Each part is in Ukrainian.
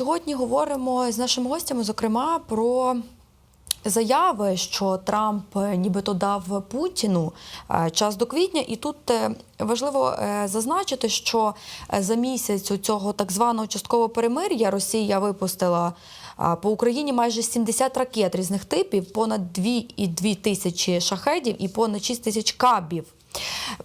сьогодні говоримо з нашими гостями, зокрема, про заяви, що Трамп е, нібито дав Путіну е, час до квітня. І тут е, важливо зазначити, що за місяць у цього так званого часткового перемир'я Росія випустила по Україні майже 70 ракет різних типів, понад 2,2 тисячі шахедів і понад 6 тисяч кабів.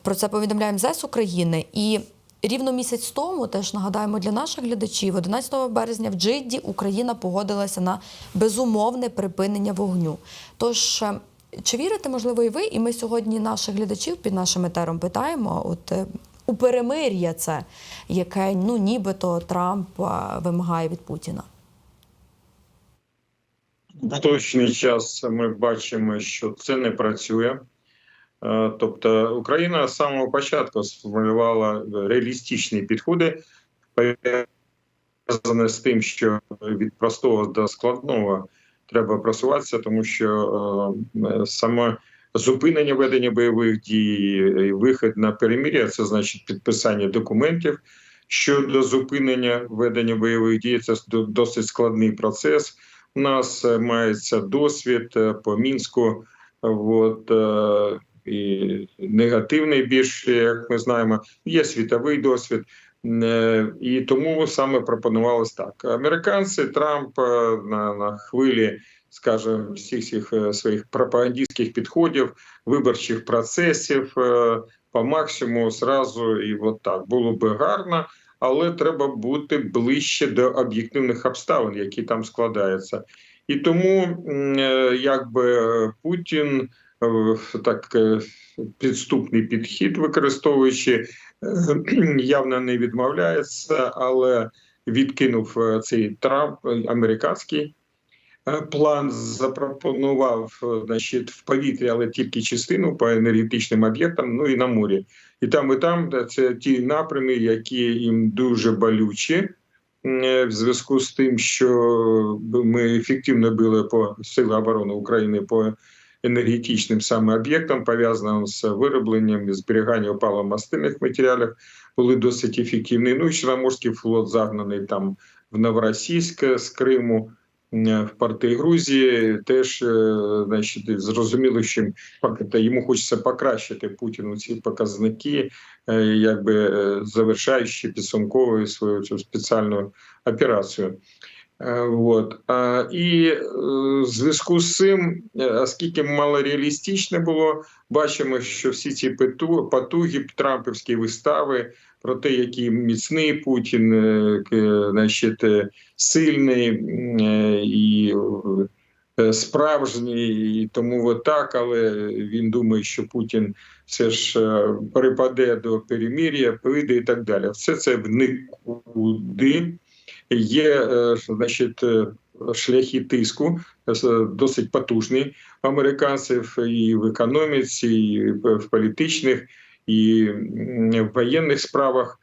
Про це повідомляє МЗС України. І рівно місяць тому, теж нагадаємо для наших глядачів, 11 березня в Джидді Україна погодилася на безумовне припинення вогню. Тож, е, чи вірите, можливо, і ви? І ми сьогодні наших глядачів під нашим етером питаємо. От е, у перемир'я це, яке ну нібито Трамп е, вимагає від Путіна. В точний час ми бачимо, що це не працює. Е, Тобто Україна з самого початку сформулювала реалістичні підходи, пов'язані з тим, що від простого до складного треба просуватися, тому що е, саме зупинення ведення бойових дій, і вихід на перемир'я це значить підписання документів щодо зупинення ведення бойових дій. Це досить складний процес. У нас мається досвід е, по мінську. От, і негативний більш, як ми знаємо, є світовий досвід, Е, і тому саме пропонувалось так. Американці Трамп е, на, на хвилі, скажімо, всіх всіх е, своїх пропагандистських підходів, виборчих процесів по максимуму зразу і от так було би гарно. Але треба бути ближче до об'єктивних обставин, які там складаються, і тому якби Путін так е, підступний підхід, використовуючи, е, явно не відмовляється, але відкинув е, цей Трамп е, американський е, план, запропонував е, значить, в повітрі, але тільки частину по енергетичним об'єктам, ну і на морі. І там, і там це ті напрями, які їм дуже болючі. е, В зв'язку з тим, що ми ефективно били по сили оборони України по енергетичним саме об'єктам, пов'язаним з виробленням і зберіганням паливомастильних матеріалів, були досить ефективні. Ну і Чорноморський флот загнаний там в Новоросійськ з Криму. е, В порти Грузії теж е, значить, зрозуміло, що йому хочеться покращити Путіну ці показники, якби е, завершаючи підсумковою свою цю спеціальну операцію. Е, Вот. А, І е, в зв'язку з цим, е, оскільки малореалістичне було, бачимо, що всі ці потуги трампівські вистави про те, який міцний Путін, значить, сильний і справжній, і тому от так, але він думає, що Путін все ж е, перепаде до перемір'я, прийде і так далі. Все це в нікуди є е, значить, е, шляхи тиску е, досить потужні американців і в економіці, і в політичних, і в воєнних справах.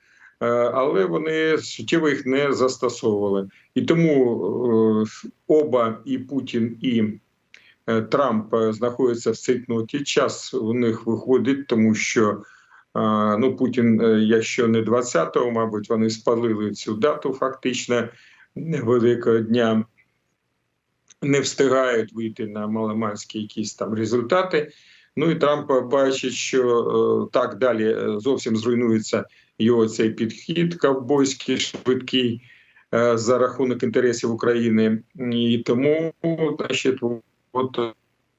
Але вони суттєво їх не застосовували, і тому оба і Путін і Трамп знаходяться в цейтноті. Час у них виходить, тому що Ну, Путін, е, якщо не 20-го, мабуть, вони спалили цю дату фактично Великого дня, не встигають вийти на маломанські якісь там результати. Ну і Трамп бачить, що е, так далі е, зовсім зруйнується його цей підхід ковбойський, швидкий за рахунок інтересів України. І тому, значить, от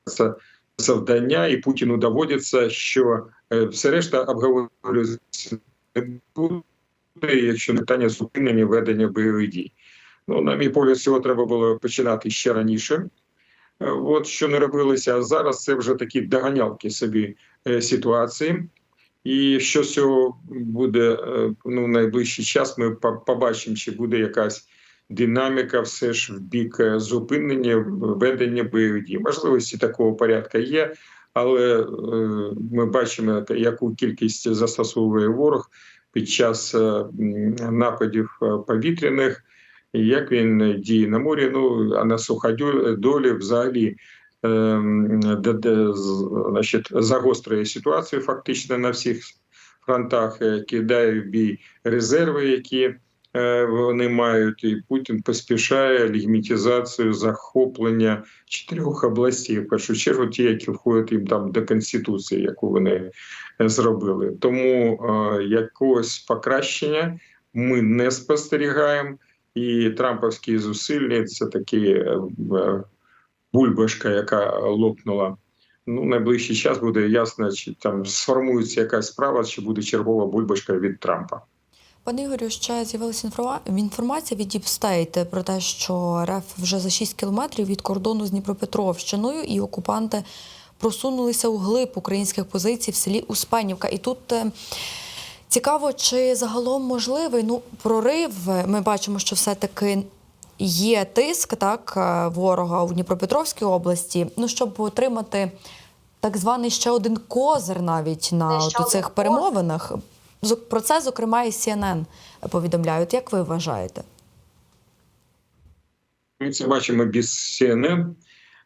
це завдання, і Путіну доводиться, що все решта обговорюється не буде, якщо не питання зупинення ведення бойових дій. Ну, на мій погляд, цього треба було починати ще раніше. Е, От що не робилося, а зараз це вже такі доганялки собі е, ситуації. І що з цього буде е, ну, в найближчий час, ми побачимо, чи буде якась динаміка все ж в бік е, зупинення ведення бойових дій. Можливості такого порядку є, але е, ми бачимо, яку кількість застосовує ворог під час е, нападів е, повітряних, як він діє на морі. Ну а на суходолі взагалі. значить, загострює ситуацію фактично на всіх фронтах, кидає в бій резерви, які вони мають, і Путін поспішає легімітизацію захоплення чотирьох областей. В першу чергу, ті, які входять їм там до конституції, яку вони е, зробили. Тому е, якогось покращення ми не спостерігаємо, і трампівські зусилля це такі е, е, бульбашка, яка лопнула. Ну, найближчий час буде ясно, чи там сформується якась справа, чи буде чергова бульбашка від Трампа. Пане Ігорю, ще з'явилася інформа- інформація від Deep State про те, що РФ вже за 6 кілометрів від кордону з Дніпропетровщиною і окупанти просунулися у глиб українських позицій в селі Успенівка. І тут е, цікаво, чи загалом можливий ну, прорив. Ми бачимо, що все-таки є тиск так, е, ворога у Дніпропетровській області, ну, щоб отримати так званий ще один козир навіть на цих перемовинах. Про це, зокрема, і CNN повідомляють. Як ви вважаєте? Ми це бачимо без CNN.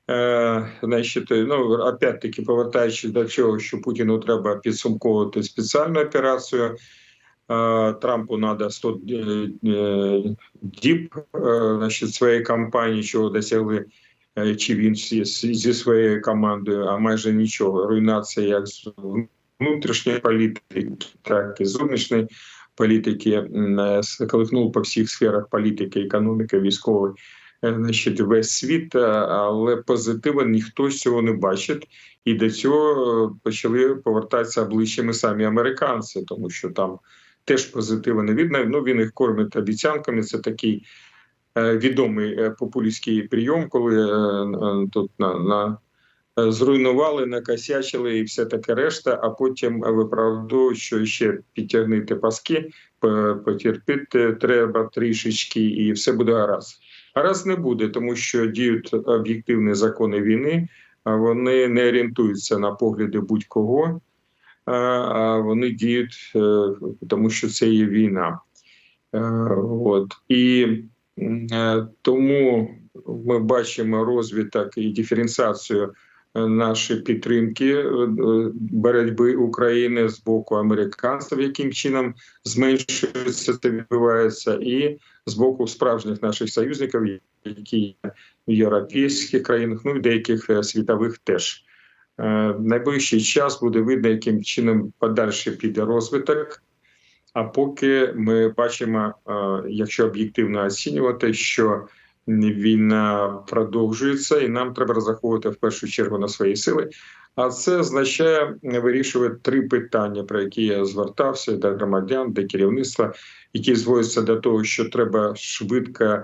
Е, значить, ну, опять-таки, повертаючись до цього, що Путіну треба підсумковувати спеціальну операцію. Е, Трампу треба 100 е, діб значить, своєї кампанії, чого досягли чи він зі, своєю командою, а майже нічого. Руйнація як внутрішньої політики, так і зовнішньої політики е, сколихнув по всіх сферах політики, економіки, військової е, значить, весь світ, е, але позитива ніхто з цього не бачить. І до цього почали повертатися обличчями самі американці, тому що там теж позитиву не видно. Ну він їх кормить обіцянками. Це такий відомий популістський прийом, коли тут на, на зруйнували, накосячили і все таке решта, а потім виправдовують, що ще підтягнути паски, потерпіти треба трішечки, і все буде гаразд. Гаразд не буде, тому що діють об'єктивні закони війни, вони не орієнтуються на погляди будь-кого, а- вони діють, е, тому що це є війна. Е, От. І е, тому ми бачимо розвиток і диференціацію нашої підтримки е, боротьби України з боку американців, яким чином зменшується це відбувається, і з боку справжніх наших союзників, які є в європейських країнах, ну і деяких е, світових теж. Е, Найближчий час буде видно, яким чином подальше піде розвиток. А поки ми бачимо, якщо об'єктивно оцінювати, що війна продовжується, і нам треба розраховувати в першу чергу на свої сили. А це означає вирішувати три питання, про які я звертався до громадян, до керівництва, які зводяться до того, що треба швидко е,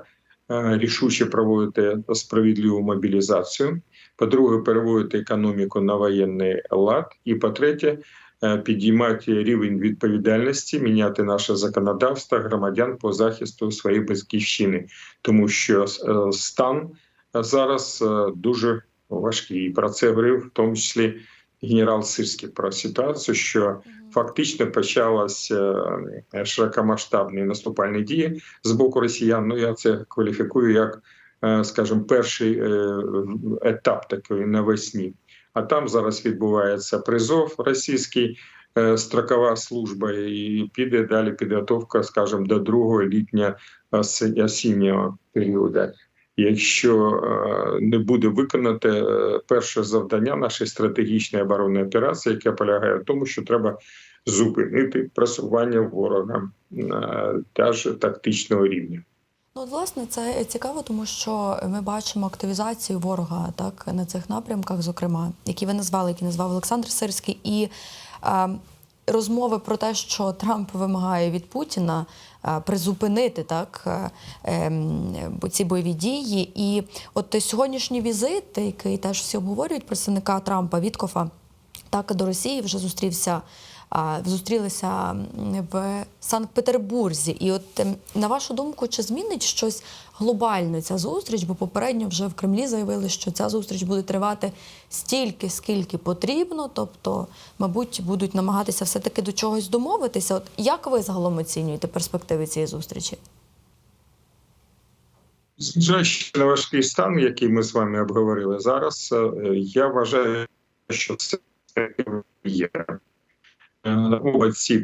рішуче проводити справедливу мобілізацію. По-друге, переводити економіку на воєнний лад. І по-третє, е, підіймати рівень відповідальності, міняти наше законодавство громадян по захисту своєї батьківщини, тому що е, стан зараз е, дуже важкий. І про це говорив в тому числі генерал Сирський про ситуацію, що фактично почалася е, широкомасштабні наступальні дії з боку росіян. Ну я це кваліфікую як, е, скажімо, перший е, етап такої навесні. А там зараз відбувається призов російський, е, строкова служба, і піде далі підготовка, скажімо, до другого літнього оси- осіннього періоду. Якщо е, не буде виконати е, перше завдання нашої стратегічної оборонної операції, яке полягає в тому, що треба зупинити просування ворога теж тактичного рівня. Ну, власне, це цікаво, тому що ми бачимо активізацію ворога так на цих напрямках, зокрема, які ви назвали, які назвав Олександр Сирський, і е, розмови про те, що Трамп вимагає від Путіна е, призупинити так е, бо ці бойові дії. І от сьогоднішній візит, який теж всі обговорюють представника Трампа Віткофа, так до Росії вже зустрівся. Зустрілися в Санкт-Петербурзі. І от ем, на вашу думку, чи змінить щось глобально ця зустріч? Бо попередньо вже в Кремлі заявили, що ця зустріч буде тривати стільки, скільки потрібно. Тобто, мабуть, будуть намагатися все-таки до чогось домовитися. От як ви загалом оцінюєте перспективи цієї зустрічі? Зважаючи на важкий стан, який ми з вами обговорили зараз, е, я вважаю, що це є. Оба ці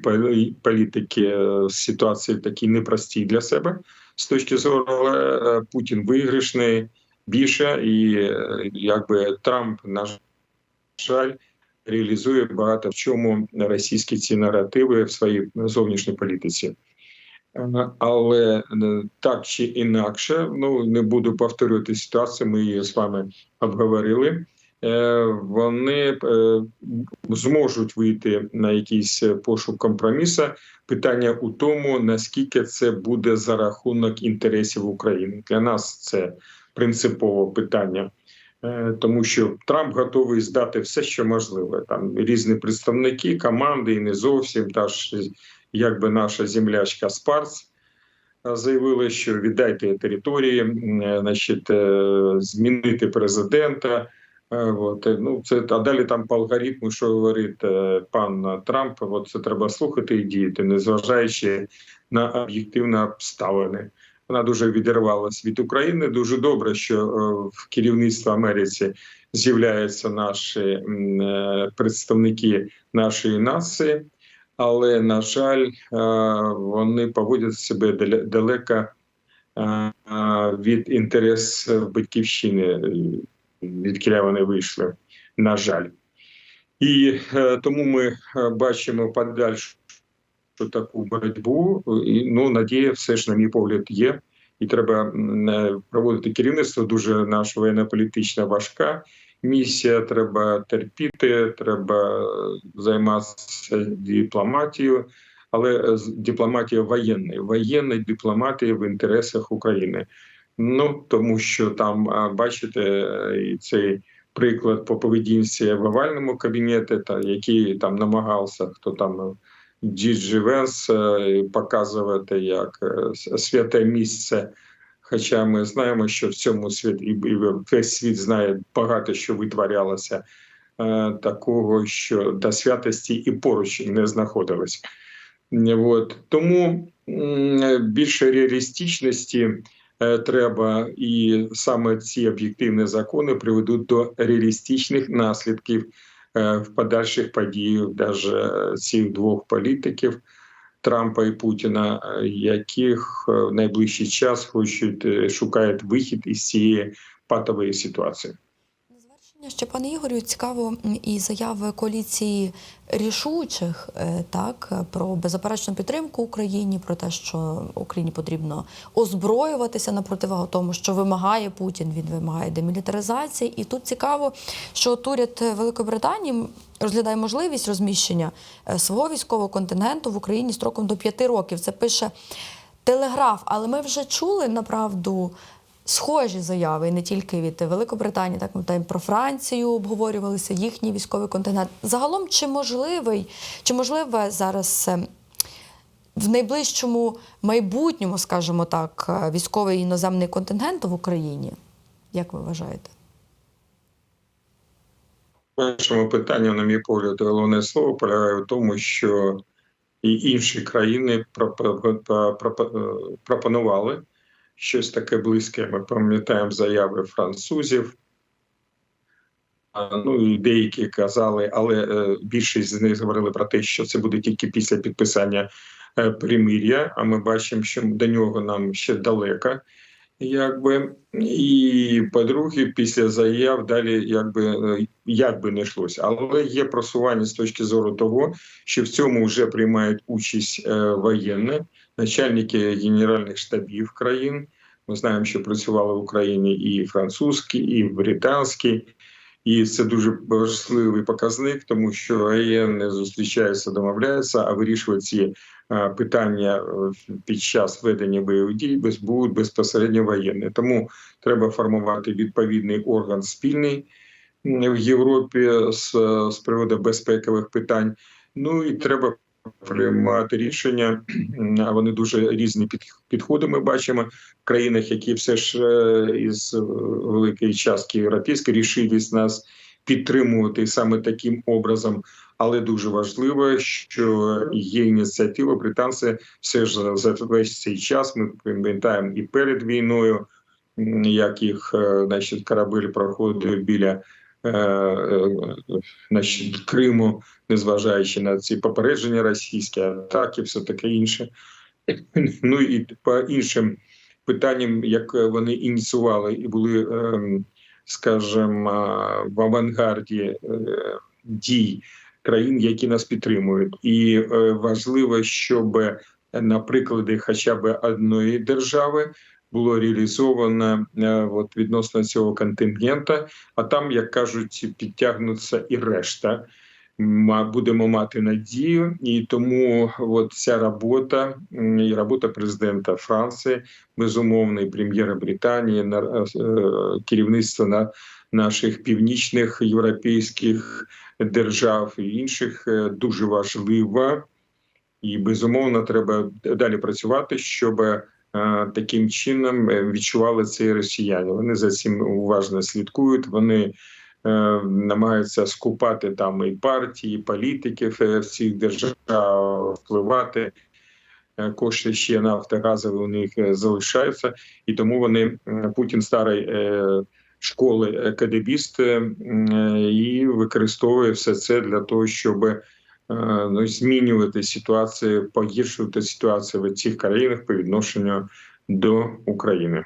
політики е, ситуації такі непрості для себе з точки зору, е, Путін виграшний більше, і е, якби Трамп, на жаль, реалізує багато в чому російські ці наративи в своїй зовнішній політиці. Е, Але е, так чи інакше, ну не буду повторювати ситуацію. Ми її з вами обговорили. Е, Вони е, зможуть вийти на якийсь пошук компромісу. Питання у тому, наскільки це буде за рахунок інтересів України. Для нас це принципове питання. Е, Тому що Трамп готовий здати все, що можливе. Там різні представники, команди, і не зовсім та ж якби наша землячка Спарц е, заявили, що віддайте території, е, значить, е, змінити президента. Е, От, е, ну, це, а далі там по алгоритму, що говорить е, пан Трамп, от це треба слухати і діяти, незважаючи на об'єктивні обставини. Вона дуже відірвалась від України. Дуже добре, що в керівництві Америці з'являються наші представники нашої нації, але на жаль, вони поводять себе дале- далеко від інтересів батьківщини, е, від кіля вони вийшли. На жаль, і е, тому ми е, бачимо подальшу таку боротьбу. І ну надія, все ж, на мій погляд, є. І треба проводити керівництво. Дуже наша воєнно-політична важка місія. Треба терпіти, треба е, займатися дипломатією, але е, дипломатія воєнною, воєнної дипломатії в інтересах України. Ну тому що там бачите, е, цей приклад по поведінці в овальному кабінеті, та який там намагався, хто там. е, Діджі Венс е, показувати як е, святе місце. Хоча ми знаємо, що в цьому світі і весь світ знає багато що витворялося е, такого, що до святості і поруч не знаходилось. От. Тому більше реалістичності е, треба, і саме ці об'єктивні закони приведуть до реалістичних наслідків е, в подальших подіях, навіть цих двох політиків Трампа і Путіна, е, яких е, в найближчий час хочуть е, шукають вихід із цієї патової ситуації. Ще пане Ігорю, цікаво і заяви коаліції рішучих е, так про беззаперечну підтримку Україні, про те, що Україні потрібно озброюватися на противагу тому, що вимагає Путін. Він вимагає демілітаризації. І тут цікаво, що уряд Великобританії розглядає можливість розміщення е, свого військового контингенту в Україні строком до п'яти років. Це пише Телеграф, але ми вже чули направду схожі заяви, не тільки від Великобританії, так ми там про Францію обговорювалися їхній військовий контингент. Загалом, чи можливий, чи можливе зараз е, в найближчому майбутньому, скажімо так, е, військовий іноземний контингент в Україні? Як ви вважаєте? першому питанню, на мій погляд, головне слово полягає в тому, що і інші країни пропо- пропо- пропонували щось таке близьке. Ми пам'ятаємо заяви французів. Ну і деякі казали, але е, більшість з них говорили про те, що це буде тільки після підписання е, примир'я. А ми бачимо, що до нього нам ще далеко. Якби і по-друге, після заяв далі, якби е, як би не йшлося, але є просування з точки зору того, що в цьому вже приймають участь е, воєнні, начальники генеральних штабів країн. Ми знаємо, що працювали в Україні і французькі, і британські, і це дуже важливий показник, тому що АЄН не зустрічаються, домовляються, а вирішують ці питання е, під час ведення бойових дій без будуть безпосередньо воєнні. Тому треба формувати відповідний орган спільний в Європі з, з приводу безпекових питань. Ну і треба приймати рішення. Вони дуже різні під, підходи. Ми бачимо в країнах, які все ж е, із е, великої частки європейської рішились нас підтримувати саме таким образом. Але дуже важливо, що є ініціатива. Британці все ж за весь цей час. Ми пам'ятаємо і перед війною, як їх е, значить, корабель проходив біля значить, Криму, незважаючи на ці попередження російські атаки, все таке інше. Ну і по іншим питанням, як вони ініціювали і були, ем, скажімо, в авангарді е, дій країн, які нас підтримують, і е, важливо, щоб на прикладі хоча б одної держави було реалізовано е, от, відносно цього контингента. А там, як кажуть, підтягнуться і решта. Ма- Будемо мати надію, і тому от ця робота і робота президента Франції, безумовно, і прем'єра Британії, на е, керівництво на наших північних європейських держав і інших е, дуже важлива. І безумовно треба далі працювати, щоб е, таким чином е, відчували це і росіяни. Вони за цим уважно слідкують. Вони е, намагаються скупати там і партії, і політиків в цих державах, впливати. Е, Кошти ще нафтогазові у них залишаються, і тому вони Путін старий школи е, і використовує все це для того, щоб змінювати ситуацію, погіршувати ситуацію в цих країнах по відношенню до України.